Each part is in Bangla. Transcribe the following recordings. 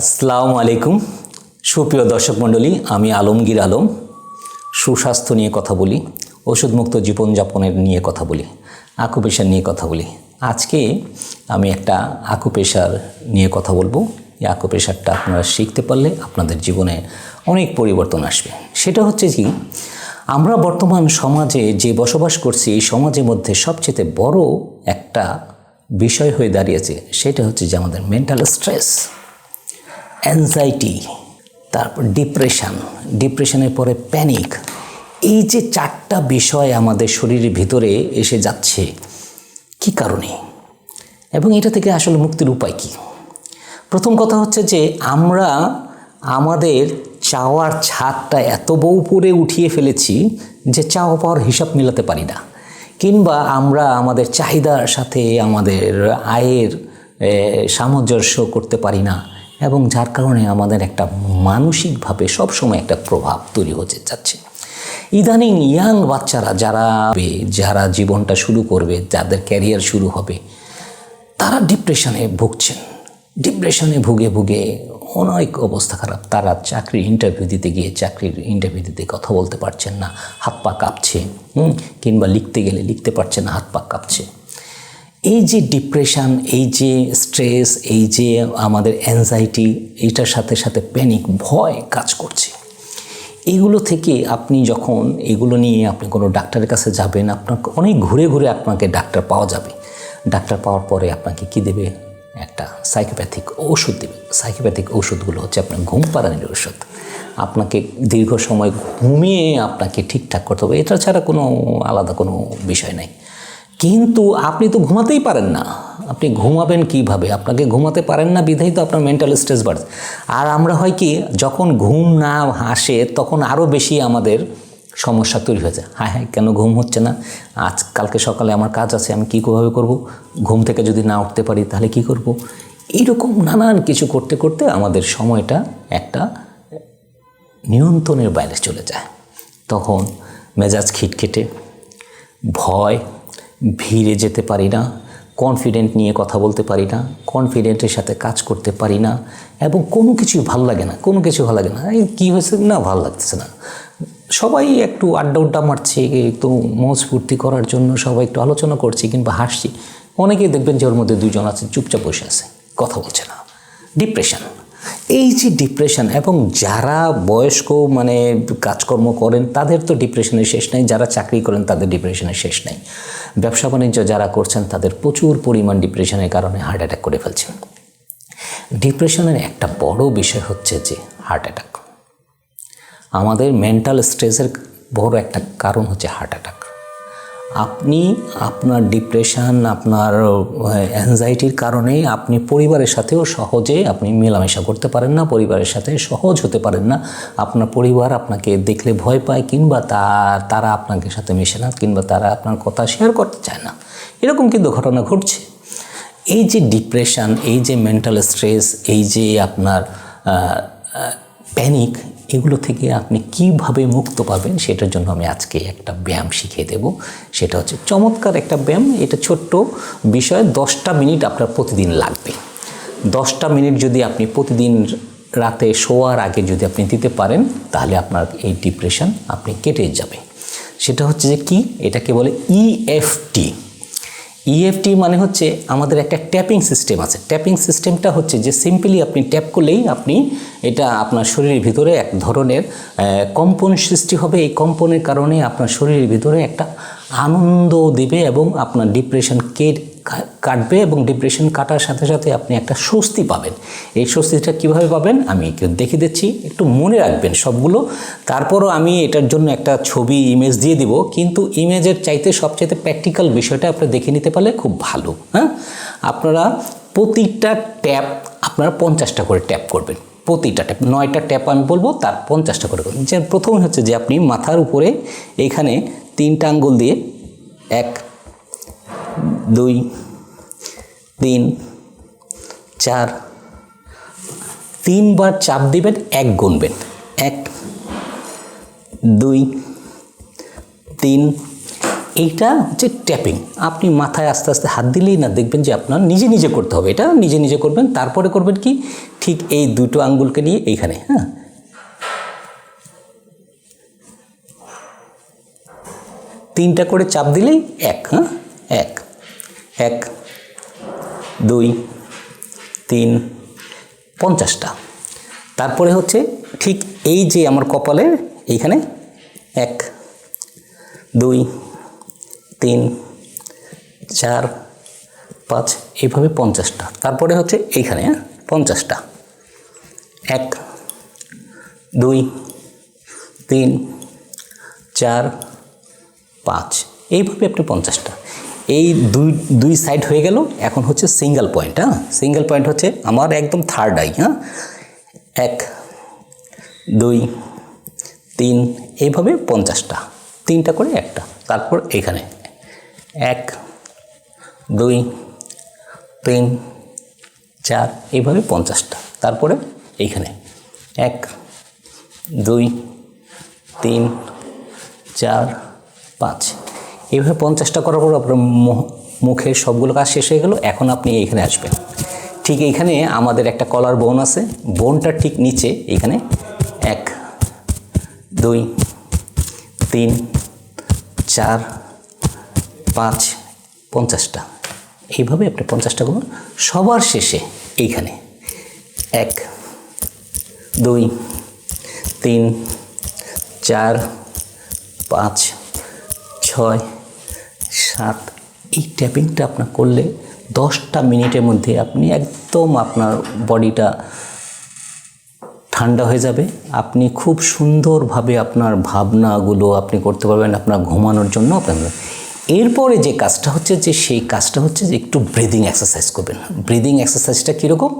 আসসালামু আলাইকুম। সুপ্রিয় দর্শক মণ্ডলী, আমি আলমগীর আলম। সুস্বাস্থ্য নিয়ে কথা বলি, ওষুধমুক্ত জীবনযাপনের নিয়ে কথা বলি আকুপেশার নিয়ে কথা বলি। আজকে আমি একটা আকুপেশার নিয়ে কথা বলব। এই আকুপেশারটা আপনারা শিখতে পারলে আপনাদের জীবনে অনেক পরিবর্তন আসবে। সেটা হচ্ছে কি, আমরা বর্তমান সমাজে যে বসবাস করছি, এই সমাজের মধ্যে সবচেয়ে বড় একটা বিষয় হয়ে দাঁড়িয়েছে, সেটা হচ্ছে যে আমাদের মেন্টাল স্ট্রেস অ্যাংজাইটি তারপর ডিপ্রেশন ডিপ্রেশনের পরে প্যানিক এই যে চারটা বিষয় আমাদের শরীরের ভিতরে এসে যাচ্ছে, কি কারণে? এবং এটা থেকে আসলে মুক্তির উপায় কি? প্রথম কথা হচ্ছে যে আমরা আমাদের চাওয়ার ছাদটা এত বউ উপরে উঠিয়ে ফেলেছি যে চাওয়া পাওয়ার হিসাব মিলাতে পারি না। কিংবা আমরা আমাদের চাহিদার সাথে আমাদের আয়ের সামঞ্জস্য করতে পারি না। এবং যার কারণে আমাদের একটা মানসিকভাবে সবসময় একটা প্রভাব তৈরি হতে যাচ্ছে। ইদানিং ইয়াং বাচ্চারা যারা যারা জীবনটা শুরু করবে, যাদের ক্যারিয়ার শুরু হবে, তারা ডিপ্রেশনে ভুগছেন। ডিপ্রেশনে ভুগে ভুগে অনেক অবস্থা খারাপ। তারা চাকরির ইন্টারভিউ দিতে গিয়ে চাকরির ইন্টারভিউ দিতে কথা বলতে পারছেন না, হাত পা কাঁপছে কিংবা লিখতে গেলে লিখতে পারছেন না, হাত পা কাঁপছে। এই যে ডিপ্রেশন এই যে স্ট্রেস এই যে আমাদের অ্যাংজাইটি এইটার সাথে সাথে প্যানিক ভয় কাজ করছে। এগুলো থেকে আপনি যখন এগুলো নিয়ে আপনি কোনো ডাক্তারের কাছে যাবেন, আপনাকে অনেক ঘুরে ঘুরে আপনাকে ডাক্তার পাওয়া যাবে। ডাক্তার পাওয়ার পরে আপনাকে কি দেবে? একটা সাইকোপ্যাথিক ওষুধ দেবে। সাইকোপ্যাথিক ওষুধগুলো হচ্ছে আপনার ঘুম পাড়ানির ওষুধ। আপনাকে দীর্ঘ সময় ঘুমিয়ে আপনাকে ঠিকঠাক করতে হবে। এটা ছাড়া কোনো আলাদা কোনো বিষয় নাই। কিন্তু আপনি তো ঘুমাতেই পারেন না। আপনি ঘুমাবেন কীভাবে? আপনাকে ঘুমাতে পারেন না বিধাই তো আপনার মেন্টাল স্ট্রেস বাড়ছে। আর আমরা হয় কি, যখন ঘুম না আসে, তখন আরও বেশি আমাদের সমস্যা তৈরি হয়েছে হ্যাঁ হ্যাঁ কেন ঘুম হচ্ছে না? আজ, কালকে সকালে আমার কাজ আছে, আমি কীভাবে করব? ঘুম থেকে যদি না উঠতে পারি, তাহলে কি করব? এইরকম নানান কিছু করতে করতে আমাদের সময়টা একটা নিয়ন্ত্রণের বাইরে চলে যায়। তখন মেজাজ খিটখিটে, ভয় ভিড়ে যেতে পারি না কনফিডেন্ট নিয়ে কথা বলতে পারি না কনফিডেন্টের সাথে কাজ করতে পারি না এবং কোনো কিছুই ভালো লাগে না, কোনো কিছু ভালো লাগে না। এই কী হয়েছে? না, ভালো লাগতেছে না। সবাই একটু আড্ডা উড্ডা মারছে, একটু মজ ফুর্তি করার জন্য সবাই একটু আলোচনা করছে কিংবা হাসছি। অনেকেই দেখবেন যে ওর মধ্যে দুজন আছে, চুপচাপ বসে আছে, কথা বলছে না। ডিপ্রেশন এই যে ডিপ্রেশন এবং যারা বয়স্ক মানে কাজকর্ম করেন, তাদের তো ডিপ্রেশনের শেষ নাই, যারা চাকরি করেন তাদের ডিপ্রেশনের শেষ নাই। ব্যবসা বাণিজ্য যারা করছেন, তাদের প্রচুর পরিমাণ ডিপ্রেশনের কারণে হার্ট অ্যাটাক করে ফেলছেন। ডিপ্রেশনের একটা বড় বিষয় হচ্ছে যে হার্ট অ্যাটাক আমাদের মেন্টাল স্ট্রেসের বড় একটা কারণ হচ্ছে হার্ট অ্যাটাক আপনি আপনার ডিপ্রেশন আপনার অ্যাংজাইটির কারণে আপনি পরিবারের সাথেও সহজে আপনি মেলামেশা করতে পারেন না, পরিবারের সাথে সহজ হতে পারেন না। আপনার পরিবার আপনাকে দেখলে ভয় পায় কিংবা তার, তারা আপনাকে সাথে মেশে না কিংবা তারা আপনার কথা শেয়ার করতে চায় না। এরকম কিন্তু ঘটনা ঘটছে। এই যে ডিপ্রেশন এই যে মেন্টাল স্ট্রেস এই যে আপনার প্যানিক এগুলো থেকে আপনি কীভাবে মুক্ত পাবেন সেটার জন্য আমি আজকে একটা ব্যায়াম শিখিয়ে দেব। সেটা হচ্ছে চমৎকার একটা ব্যায়াম। এটা ছোট্ট বিষয়, দশটা মিনিট আপনার প্রতিদিন লাগবে। দশটা মিনিট যদি আপনি প্রতিদিন রাতে শোয়ার আগে যদি আপনি দিতে পারেন, তাহলে আপনার এই ডিপ্রেশন আপনি কেটে যাবে। সেটা হচ্ছে যে কি? এটাকে বলে E ইএফটি ইএফটি মানে হচ্ছে আমাদের একটা ট্যাপিং সিস্টেম আছে। ট্যাপিং সিস্টেমটা হচ্ছে যে সিম্পলি আপনি ট্যাপ করলেই আপনি এটা আপনার শরীরের ভিতরে এক ধরনের কম্পন সৃষ্টি হবে। এই কম্পনের কারণে আপনার শরীরের ভিতরে একটা আনন্দ দেবে এবং আপনার ডিপ্রেশন কে কাটবে এবং ডিপ্রেশন কাটার সাথে সাথে আপনি একটা স্বস্তি পাবেন। এই স্বস্তিটা কীভাবে পাবেন? আমি দেখে দিচ্ছি, একটু মনে রাখবেন সবগুলো। তারপরও আমি এটার জন্য একটা ছবি ইমেজ দিয়ে দিব। কিন্তু ইমেজের চাইতে সবচাইতে প্র্যাকটিক্যাল বিষয়টা আপনি দেখে নিতে পারলে খুব ভালো হ্যাঁ? আপনারা প্রতিটা ট্যাপ, আপনারা পঞ্চাশটা করে ট্যাপ করবেন। প্রতিটা ট্যাপ, নয়টা ট্যাপ আমি বলব, তার পঞ্চাশটা করে করবেন। যে প্রথম হচ্ছে যে আপনি মাথার উপরে এইখানে তিনটা আঙ্গুল দিয়ে এক দুই, তিন, চার। তিনবার চাপ দিবেন, এক গুনবেন। এক, দুই, তিন। এইটা হচ্ছে ট্যাপিং আপনি মাথায় আস্তে আস্তে হাত দিলেই না দেখবেন যে আপনার নিজে নিজে করতে হবে। এটা নিজে নিজে করবেন, তারপরে করবেন কি? ঠিক এই দুটো আঙ্গুলকে নিয়ে এইখানে হ্যাঁ? তিনটা করে চাপ দিলেই এক হ্যাঁ? এক এক, দুই, তিন, পঞ্চাশটা। তারপরে হচ্ছে ঠিক এই যে আমার কপালের এইখানে এক, দুই, তিন, চার, পাঁচ, এইভাবে পঞ্চাশটা। তারপরে হচ্ছে এইখানে হ্যাঁ পঞ্চাশটা। এক, দুই, তিন, চার, পাঁচ, এইভাবে আপনি পঞ্চাশটা। এই দুই দুই সাইড হয়ে গেল। এখন হচ্ছে সিঙ্গেল পয়েন্ট হ্যাঁ? সিঙ্গেল পয়েন্ট হচ্ছে আমার একদম থার্ড আই হ্যাঁ? এক, দুই, তিন, এইভাবে পঞ্চাশটা। তিনটা করে একটা, তারপর এখানে। এক, দুই, তিন, চার, এইভাবে পঞ্চাশটা। তারপরে এইখানে। এক, দুই, তিন, চার, পাঁচ। এইভাবে পঞ্চাশটা করার পর আপনার মুখ- মুখের সবগুলো কাজ শেষ হয়ে গেল। এখন আপনি এইখানে আসবেন। ঠিক এইখানে আমাদের একটা কলার বোন আছে। বোনটার ঠিক নিচে। এখানে এক, দুই, তিন, চার, পাঁচ, পঞ্চাশটা। এইভাবে আপনি পঞ্চাশটা করুন। সবার শেষে এইখানে এক, দুই, তিন, চার, পাঁচ, ছয় সাত, এই ট্যাপিংটা আপনার করলে দশটা মিনিটের মধ্যে আপনি একদম আপনার বডিটা ঠান্ডা হয়ে যাবে। আপনি খুব সুন্দরভাবে আপনার ভাবনাগুলো আপনি করতে পারবেন আপনার ঘুমানোর জন্য। আপনার এরপরে যে কাজটা হচ্ছে যে সেই কাজটা হচ্ছে যে একটু ব্রিদিং এক্সারসাইজ করবেন। ব্রিদিং এক্সারসাইজটা কীরকম?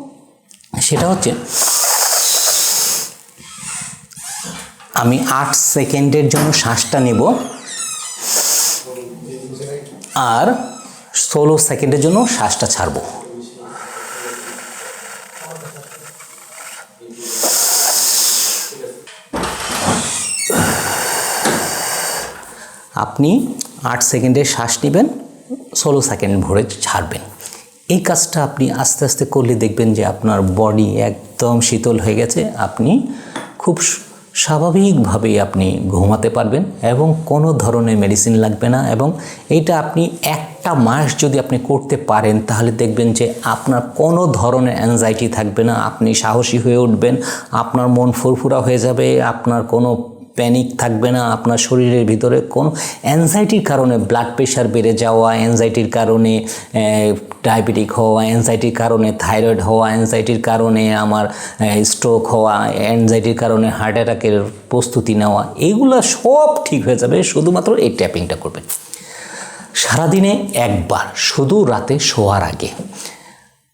সেটা হচ্ছে আমি আট সেকেন্ডের জন্য শ্বাসটা নেব। আর ষোলো সেকেন্ডের জন্য শ্বাসটা ছাড়বো। আপনি আট সেকেন্ডে শ্বাস নেবেন, ষোলো সেকেন্ড ভরে ছাড়বেন। এই কাজটা আপনি আস্তে আস্তে করলে দেখবেন যে আপনার বডি একদম শীতল হয়ে গেছে। আপনি খুব স্বাভাবিকভাবেই আপনি ঘুমাতে পারবেন এবং কোনো ধরনের মেডিসিন লাগবে না এবং এইটা আপনি একটা মাস যদি আপনি করতে পারেন, তাহলে দেখবেন যে আপনার কোনো ধরনের অ্যাংজাইটি থাকবে না। আপনি সাহসী হয়ে উঠবেন, আপনার মন ফুরফুরা হয়ে যাবে, আপনার কোনো প্যানিক থাকবে না, আপনার শরীরের ভিতরে কোনো অ্যাংজাইটির কারণে ব্লাড প্রেশার বেড়ে যাওয়া অ্যাংজাইটির কারণে ডায়াবেটিক হওয়া অ্যাংজাইটির কারণে থাইরয়েড হওয়া অ্যাংজাইটির কারণে আমার স্ট্রোক হওয়া অ্যাংজাইটির কারণে হার্ট অ্যাটাকের প্রস্তুতি নেওয়া এইগুলো সব ঠিক হয়ে যাবে শুধুমাত্র এই ট্যাপিংটা করবেন সারাদিনে একবার, শুধু রাতে শোয়ার আগে।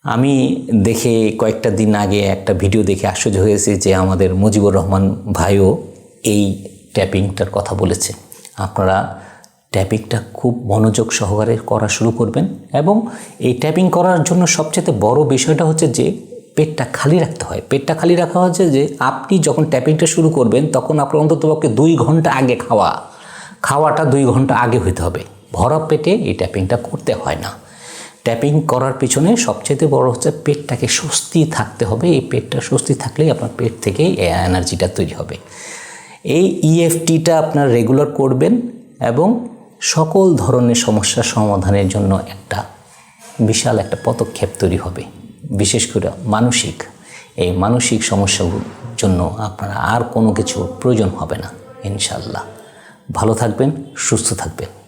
আমি দেখে কয়েকটা দিন আগে একটা ভিডিও দেখে আশ্চর্য হয়েছে যে আমাদের মুজিবুর রহমান ভাইও এই ট্যাপিংটার কথা বলেছে। আপনারা ট্যাপিংটা খুব মনোযোগ সহকারে করা শুরু করবেন এবং এই ট্যাপিং করার জন্য সবচেয়ে বড় বিষয়টা হচ্ছে যে পেটটা খালি রাখতে হয়। পেটটা খালি রাখা হচ্ছে যে আপনি যখন ট্যাপিংটা শুরু করবেন তখন আপনার অন্ততপক্ষে দুই ঘণ্টা আগে খাওয়া। খাওয়াটা দুই ঘণ্টা আগে হইতে হবে। ভরা পেটে এই ট্যাপিংটা করতে হয় না। ট্যাপিং করার পিছনে সবচেয়ে বড় হচ্ছে পেটটাকে স্বস্তি থাকতে হবে। এই পেটটা স্বস্তি থাকলেই আপনার পেট থেকে এনার্জিটা তৈরি হবে। এই ইএফটিটা আপনার রেগুলার করবেন এবং সকল ধরনের সমস্যা সমাধানের জন্য একটা বিশাল একটা পদক্ষেপ তৈরি হবে। বিশেষ করে মানসিক। এই মানসিক সমস্যাগুলোর জন্য আপনারা আর কোনো কিছু প্রয়োজন হবে না ইনশাল্লাহ ভালো থাকবেন, সুস্থ থাকবেন।